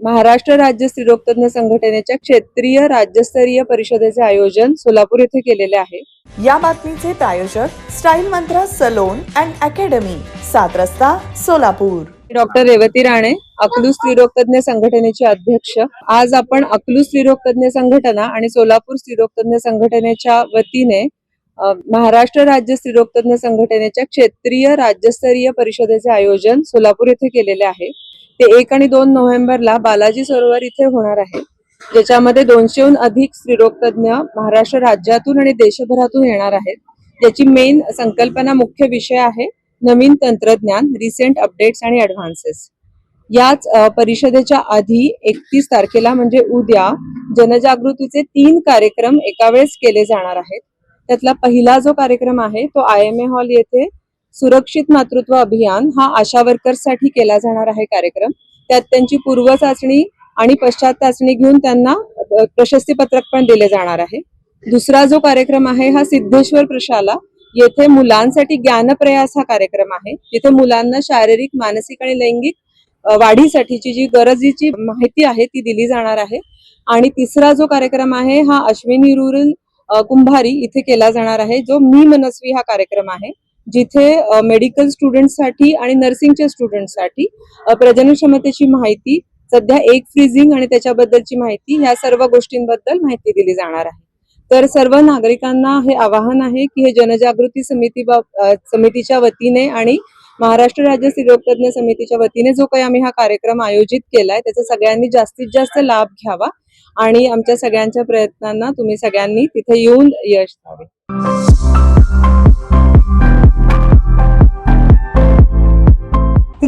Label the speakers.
Speaker 1: महाराष्ट्र राज्य स्त्रीरोगतज्ञ संघटनेच्या क्षेत्रीय राज्यस्तरीय परिषदेचे आयोजन सोलापूर येथे केलेले आहे.
Speaker 2: या बातमीचे प्रायोजक स्टाईल मंत्र सलोन अँड अकॅडमी सात रस्ता सोलापूर.
Speaker 1: डॉक्टर रेवती राणे अकलू स्त्रीरोगतज्ञ संघटनेचे अध्यक्ष. आज आपण अकलू स्त्रीरोगतज्ञ संघटना आणि सोलापूर स्त्रीरोगतज्ञ संघटनेच्या वतीने महाराष्ट्र राज्य स्त्रीरोगतज्ञ संघटनेच्या क्षेत्रीय राज्यस्तरीय परिषदेचे आयोजन सोलापूर येथे केलेले आहे. ते एक आणि दोन नोव्हेंबरला बालाजी सरोवर इथे होणार आहे ज्याच्यामध्ये दोनशेहून अधिक स्त्रीरोगतज्ञ महाराष्ट्र राज्यातून आणि देशभरातून येणार आहेत. याची मेन संकल्पना मुख्य विषय आहे नवीन तंत्रज्ञान रिसेंट अपडेट्स आणि ऍडव्हान्सेस याच परिषदेच्या आधी एकतीस तारखेला म्हणजे उद्या जनजागृतीचे तीन कार्यक्रम एका वेळेस केले जाणार आहेत. त्यातला पहिला जो कार्यक्रम आहे तो आय एम ए हॉल येथे सुरक्षित मातृत्व अभियान हा आशा वर्कर्ससाठी केला जाणार आहे कार्यक्रम. त्यात त्यांची पूर्व चाचणी आणि पश्चात चाचणी घेऊन त्यांना प्रशस्तीपत्रक पण दिले जाणार आहे. दुसरा जो कार्यक्रम आहे हा सिद्धेश्वर प्रशाला. येथे मुलांसाठी ज्ञानप्रयास हा कार्यक्रम आहे. जिथे मुलांना शारीरिक मानसिक आणि लैंगिक वाढीसाठीची जी गरजेची माहिती आहे ती दिली जाणार आहे. आणि तिसरा जो कार्यक्रम आहे हा अश्विनी रुरल कुंभारी इथे केला जाणार आहे जो मी मनस्वी हा कार्यक्रम आहे. जिथे मेडिकल स्टुडंटसाठी आणि नर्सिंगच्या स्टुडंटसाठी प्रजनन क्षमतेची माहिती सध्या एक फ्रीजिंग आणि त्याच्याबद्दलची माहिती ह्या सर्व गोष्टींबद्दल माहिती दिली जाणार आहे. तर सर्व नागरिकांना हे आवाहन आहे की हे जनजागृती समिती समितीच्या वतीने आणि महाराष्ट्र राज्य स्त्रीरोगतज्ञ समितीच्या वतीने जो काही आम्ही हा कार्यक्रम आयोजित केलाय त्याचा सगळ्यांनी जास्तीत जास्त लाभ घ्यावा आणि आमच्या सगळ्यांच्या प्रयत्नांना तुम्ही सगळ्यांनी तिथे येऊन यश द्यावे